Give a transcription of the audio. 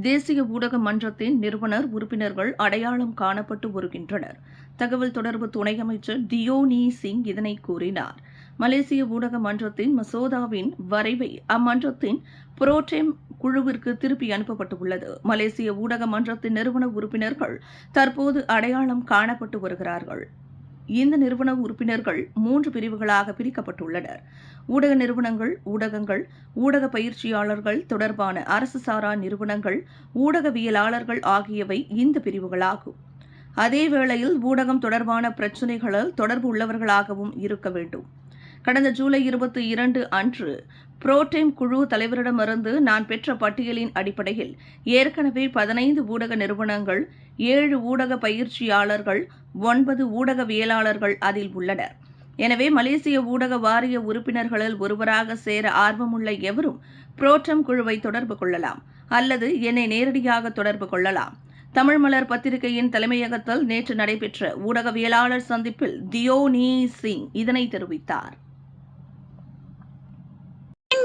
தேசிய ஊடக மன்றத்தின் நிறுவனர் உறுப்பினர்கள் அடையாளம் காணப்பட்டு வருகின்றனர். தகவல் தொடர்பு துணை அமைச்சர் தியோனி சிங் இதனை கூறினார். மலேசிய ஊடக மன்றத்தின் மசோதாவின் வரைவை அம்மன்றத்தின் புரோட்டேம் குழுவிற்கு திருப்பி அனுப்பப்பட்டுள்ளது. மலேசிய ஊடக மன்றத்தின் நிறுவன உறுப்பினர்கள் தற்போது அடையாளம் காணப்பட்டு வருகிறார்கள். இந்த நிறுவன உறுப்பினர்கள் மூன்று பிரிவுகளாக பிரிக்கப்பட்டுள்ளனர். ஊடக நிறுவனங்கள் ஊடகங்கள் ஊடக பயிற்சியாளர்கள் தொடர்பான அரசு சாரா நிறுவனங்கள் ஊடகவியலாளர்கள் ஆகியவை இந்த பிரிவுகளாகும். அதே வேளையில் ஊடகம் தொடர்பான பிரச்சினைகளால் தொடர்பு உள்ளவர்களாகவும் இருக்க வேண்டும். கடந்த ஜூலை இருபத்தி இரண்டு அன்று புரோடைம் குழு தலைவரிடமிருந்து நான் பெற்ற பட்டியலின் அடிப்படையில் ஏற்கனவே பதினைந்து ஊடக நிறுவனங்கள் ஏழு ஊடக பயிற்சியாளர்கள் ஒன்பது ஊடகவியலாளர்கள் அதில் உள்ளனர். எனவே மலேசிய ஊடக வாரிய உறுப்பினர்களில் ஒருவராக சேர ஆர்வமுள்ள எவரும் புரோட்டம் குழுவை தொடர்பு கொள்ளலாம் அல்லது என்னை நேரடியாக தொடர்பு கொள்ளலாம். தமிழ் மலர் பத்திரிகையின் தலைமையகத்தில் நேற்று நடைபெற்ற ஊடகவியலாளர் சந்திப்பில் தியோனி சிங் இதனை தெரிவித்தார்.